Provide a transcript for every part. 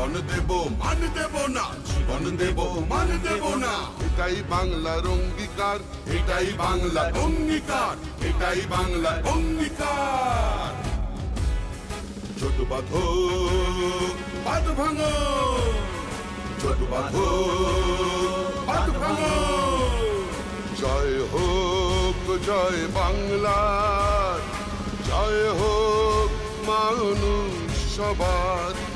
জীবন দেব, মান দেব না। জীবন দেব, মান দেব না। এটাই বাংলার অঙ্গীকার এটাই বাংলার অঙ্গীকার, এটাই বাংলার অঙ্গীকার। ছোট বাঁধো বাদ ভাঙো। ছোট বাঁধো বাদ ভাঙো। জয় হোক, জয় বাংলা। জয় হোক, মানুষ সবার।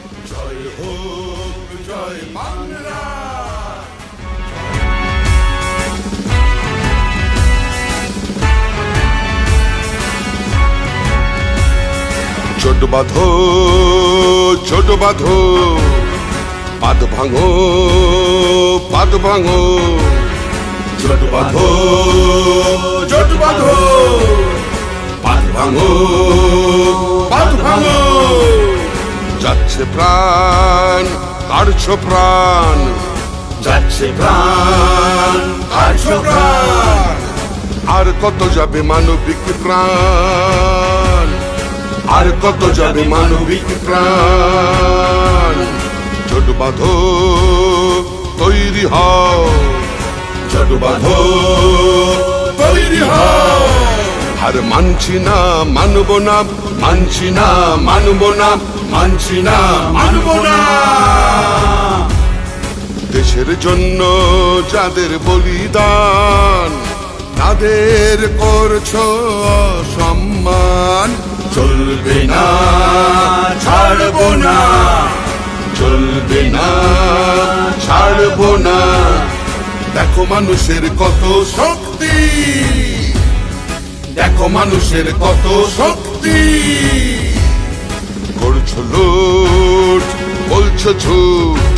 ছোট বাঁধো ছোট বাঁধো পাদ ভাঙো পাদ ভাঙো। ছোট বাঁধো ছোট বাঁধো পাদ ভাঙো। যাচ্ছে প্রাণ কাড়ছ প্রাণ। যাচ্ছে প্রাণ কাড়ছ প্রাণ। আর কত যাবে মানবিক প্রাণ? আর কত যাবে মানবিক প্রাণ? ছোট বাঁধো, তৈরি হও। ছোট বাঁধো, তৈরি হও। আর মানছি না, মানব না, মানছি না, মানব না, মানছি না, মানব না। দেশের জন্য যাদের বলিদান, তাদের করছ সম্মান চলবে না, ছাড়বো না, চলবে না, ছাড়বো না। দেখো মানুষের কত শক্তি। দেখো মানুষের কত শক্তি। করছ লুট, বলছো ঝুট।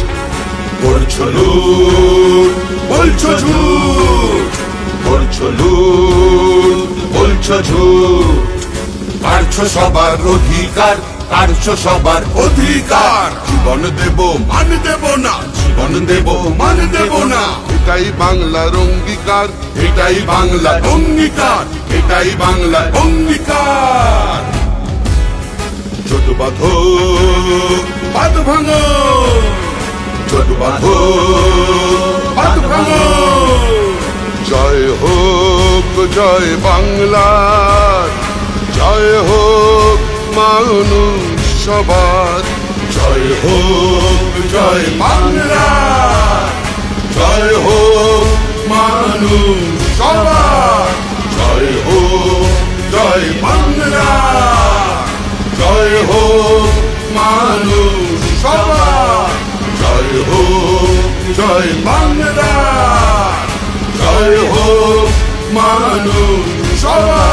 করছ লুট, বলছো ঝুট। করছ লুট, বলছো ঝুট। পারছ সবার অধিকার। কাড়ছো সবার অধিকার। জীবন দেব, মান দেব না। জীবন দেব, মান দেব না। এটাই বাংলার অঙ্গীকার, এটাই বাংলার অঙ্গীকার, এটাই বাংলার অঙ্গীকার। ছোট বাঁধো বাদ ভাঙো। ছোট বাঁধো বাদ ভাঙো। জয় হোক, জয় বাংলার জয় হোক মানুষ সবার। জয় হোক, জয় বাংলা। জয় হোক মানুষ সবার। জয় হোক, জয় বাংলা। জয় হোক মানুষ সবার। জয় হোক, জয় বাংলা। জয় হোক মানুষ সবার।